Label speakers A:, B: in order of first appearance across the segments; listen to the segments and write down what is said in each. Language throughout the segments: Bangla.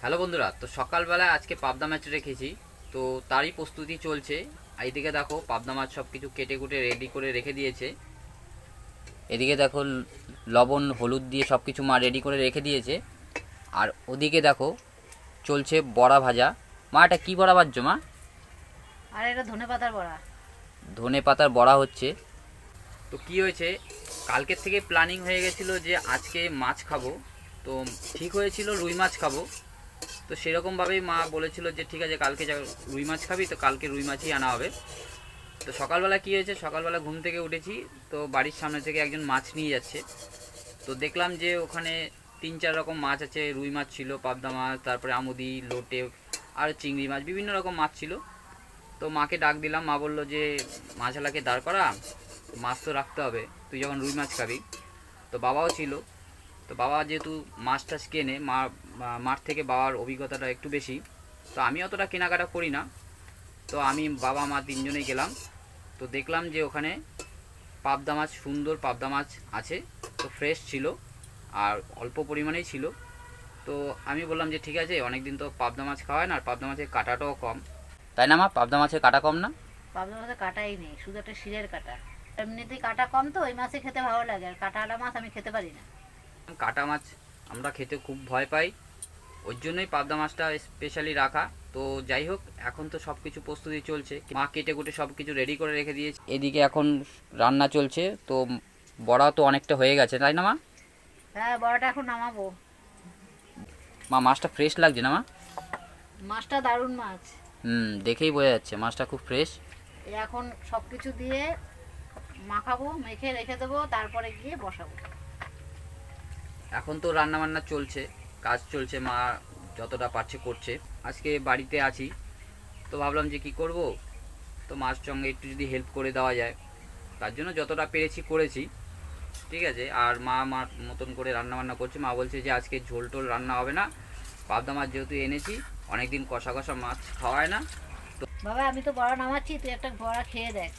A: হ্যালো বন্ধুরা তো সকালবেলায় আজকে পাবদা মাছ রেখেছি তো তারই প্রস্তুতি চলছে। এইদিকে দেখো পাবদা মাছ সব কিছু কেটে কুটে রেডি করে রেখে দিয়েছে। এদিকে দেখো লবণ হলুদ দিয়ে সব কিছু মা রেডি করে রেখে দিয়েছে। আর ওদিকে দেখো চলছে বড়া ভাজা। মা এটা কী বড়া ভাজছো মা?
B: আর এটা ধনে পাতার বড়া।
A: ধনে পাতার বড়া হচ্ছে। তো কি হয়েছে কালকের থেকে প্ল্যানিং হয়ে গেছিল যে আজকে মাছ খাব। তো ঠিক হয়েছিল রুই মাছ খাব। তো সেরকমভাবেই মা বলেছিল যে, ঠিক আছে, কালকে যা রুই মাছ খাবি, তো কালকে রুই মাছই আনা হবে। তো সকালবেলা কি হয়েছে, সকালবেলা ঘুম থেকে উঠেছি, তো বাড়ির সামনে থেকে একজন মাছ নিয়ে যাচ্ছে। তো দেখলাম যে, ওখানে তিন চার রকম মাছ আছে, রুই মাছ ছিল, পাবদা মাছ, তারপরে আমুদি, লোটে আর চিংড়ি মাছ, বিভিন্ন রকম মাছ ছিল। তো মাকে ডাক দিলাম, মা বলল যে মাছালাকে দাঁড় করা, মাছ তো রাখতে হবে, তুই যখন রুই মাছ খাবি। তো বাবাও ছিল তো বাবা যেহেতু মাছ টাছ কেনে, মা মাঠ থেকে বাবার অভিজ্ঞতাটা একটু বেশি, তো আমি অতটা কেনাকাটা করি না। তো আমি বাবা, মা তিনজনেই গেলাম। তো দেখলাম যে ওখানে পাবদা মাছ, সুন্দর পাবদা মাছ আছে। তো ফ্রেশ ছিল আর অল্প পরিমাণেই ছিল। তো আমি বললাম যে ঠিক আছে অনেক দিন তো পাবদা মাছ খাওয়ায় না, আর পাবদা মাছের কাটাটাও কম। তাই না, মা? পাবদা মাছের কাটা কম না?
B: পাবদা মাছের কাটাই নেই, শুধু একটা শিরের কাটা। এমনিতেই কাটা কম তো, ওই মাছে খেতে ভালো লাগে, আর কাটাওয়ালা মাছ আমি খেতে পারি না।
A: কাটা মাছ আমরা খেতে খুব ভয় পাই। ওর জন্যই পাবদা মাছটা স্পেশালি রাখা। তো যাই হোক এখন তো সব কিছু প্রস্তুতি চলছে। মা কেটে কুটে সব কিছু রেডি করে রেখে দিয়েছে। এদিকে এখন রান্না চলছে। তো বড়া তো অনেকটা হয়ে গেছে তাই না মা?
B: হ্যাঁ বড়াটা এখন নামাবো।
A: মা মাছটা ফ্রেশ লাগছে না মা?
B: মাছটা দারুণ মাছ।
A: হুম দেখেই বোঝা যাচ্ছে মাছটা খুব ফ্রেশ
B: এখন সব কিছু দিয়ে মাখাবো মেখে রেখে দেবো তারপরে গিয়ে বসাবো।
A: এখন তো রান্না বান্না চলছে কাজ চলছে মা যতটা পারছে করছে। আজকে বাড়িতে আছি তো ভাবলাম যে কি করব? তো মার সঙ্গে একটু যদি হেল্প করে দেওয়া যায়। তার জন্য যতটা পেরেছি করেছি ঠিক আছে? আর মা মার মতন করে রান্না বান্না করছে। মা বলছে যে আজকে ঝোল টোল রান্না হবে না। পাবদা মাছ যেহেতু এনেছি অনেকদিন কষা কষা মাছ খাওয়ায় না।
B: বাবা আমি তো বড়া নামাচ্ছি তুই একটা বড়া খেয়ে দেখ।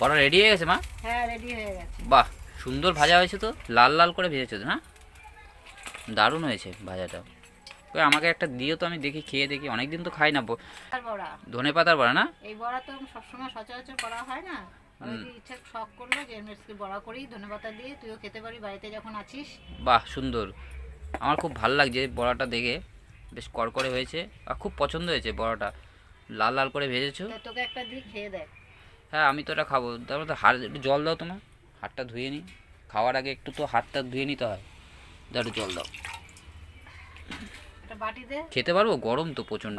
A: বড় রেডি হয়ে গেছে মা?
B: হ্যাঁ রেডি হয়ে গেছে।
A: বাহ সুন্দর ভাজা হয়েছে তো লাল লাল করে ভেজেছো তো হ্যাঁ দারুণ হয়েছে ভাজাটা ওই আমাকে একটা দিও তো আমি দেখি খেয়ে দেখি। অনেকদিন তো খাই না ধনে পাতার বড়া না?
B: এই বড়া তো সবসময় সচরাচর করা হয় না। ইচ্ছা শখ করল যে বড়া করি দিয়ে তুইও খেতে পারি বাড়িতে যখন আছিস।
A: বাহ সুন্দর। আমার খুব ভালো লাগছে বড়াটা দেখে। বেশ কড়কড়ে হয়েছে আর খুব পছন্দ হয়েছে বড়াটা। লাল লাল করে ভেজেছো?
B: তোকে একটা খেয়ে দেখ।
A: হ্যাঁ আমি তো এটা খাব। তারপর তো হাত একটু জল দাও তোমার। হাতটা ধুয়ে নিই খাওয়ার আগে একটু তো হাতটা ধুয়ে নিতে হয়। দাও জল দাও। খেতে পারব? গরম তো প্রচণ্ড।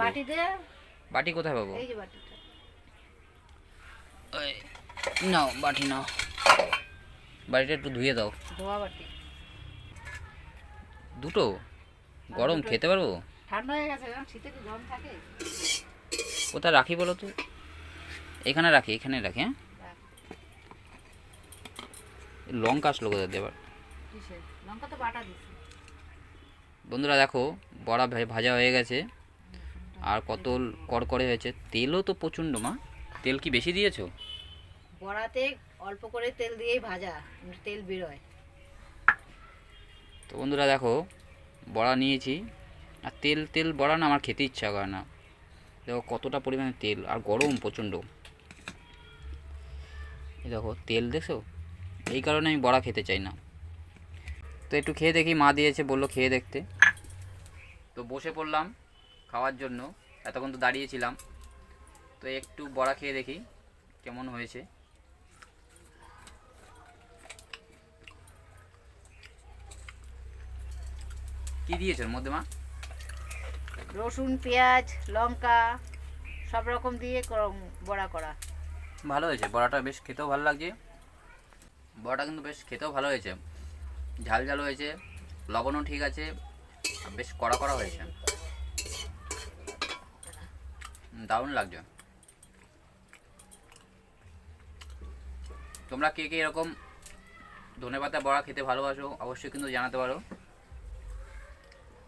B: বাটি
A: কোথায় পাবো? নাও বাটি নাও। বাটিটা একটু ধুয়ে দাও। দুটো? গরম খেতে পারব?
B: ঠান্ডা হয়ে গেছে শীতে কি গরম থাকে?
A: কোথায় রাখি বলো তো? এখানে রাখি এখানে রাখি হ্যাঁ? লঙ্কা আসলো কোথায় দেবার
B: লঙ্কা তো বাটা দিছি।
A: বন্ধুরা দেখো বড়া ভাজা হয়ে গেছে। আর কত কড়কড়ে হয়েছে। তেলও তো প্রচণ্ড মা। তেল কি বেশি দিয়েছ?
B: বড়াতে অল্প করে তেল দিয়েই ভাজা তেল বেরোয়।
A: তো বন্ধুরা দেখো বড়া নিয়েছি। আর তেল তেল বড়া না আমার খেতে ইচ্ছা করে না। দেখো কতটা পরিমাণে তেল আর গরম প্রচণ্ড। দেখো তেল দেখছ? এই কারণে আমি বড়া খেতে চাই না। তো একটু খেয়ে দেখি মা দিয়েছে বলল খেয়ে দেখতে। তো বসে পড়লাম খাওয়ার জন্য এতক্ষণ তো দাঁড়িয়েছিলাম। তো একটু বড়া খেয়ে দেখি কেমন হয়েছে। কি দিয়েছে ওর মধ্যে মা?
B: রসুন পেঁয়াজ লঙ্কা সব রকম দিয়ে বড়া করা।
A: ভালো হয়েছে বড়াটা বেশ খেতেও ভালো লাগছে। বড়াটা কিন্তু বেশ খেতেও ভালো হয়েছে। ঝাল ঝাল হয়েছে, লবণও ঠিক আছে বেশ কড়া কড়া হয়েছে। দারুণ লাগছে। তোমরা কে কে এরকম ধনেপাতা বড়া খেতে ভালোবাসো, অবশ্যই কিন্তু জানাতে পারো।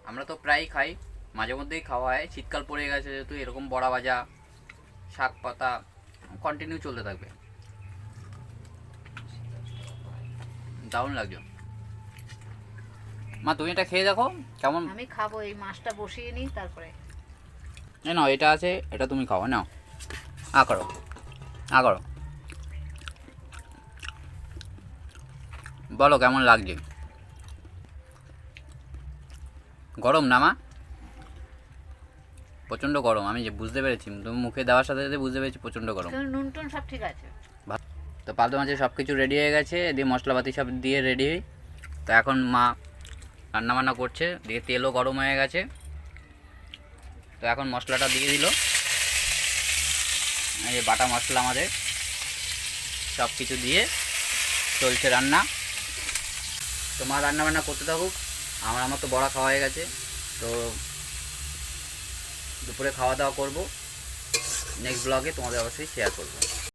A: আমরা তো প্রায়ই খাই, মাঝে মধ্যেই খাওয়া হয়। শীতকাল পড়ে গেছে যেহেতু, এরকম বড়া ভাজা, শাক পাতা কন্টিনিউ চলতে থাকবে। দারুণ লাগছে। মা তুমি এটা খেয়ে দেখো কেমন?
B: আমি খাব এই মাছটা বসিয়ে নিই তারপরে।
A: এই নাও এটা আছে এটা তুমি খাও নাও। আ করো আ করো। বলো কেমন লাগছে? গরম না মা? প্রচণ্ড গরম আমি যে বুঝতে পেরেছি তুমি মুখে দেওয়ার সাথে সাথে বুঝতে পেরেছি প্রচণ্ড গরম।
B: নুন টুন সব ঠিক আছে?
A: তো পালতো মাছের সব কিছু রেডি হয়ে গেছে দিয়ে মশলাপাতি সব দিয়ে রেডি হই তো এখন মা রান্না বান্না করছে, দিয়ে তেলও গরম হয়ে গেছে। তো এখন মশলাটা দিয়ে দিল। এই যে বাটা মশলা আমাদের, সব কিছু দিয়ে চলছে রান্না। তো মা রান্না বান্না করতে থাকুক, আমার আমার তো বড়া খাওয়া হয়ে গেছে, তো দুপুরে খাওয়া দাওয়া করব। নেক্সট ব্লগে তোমাদের অবশ্যই শেয়ার করব।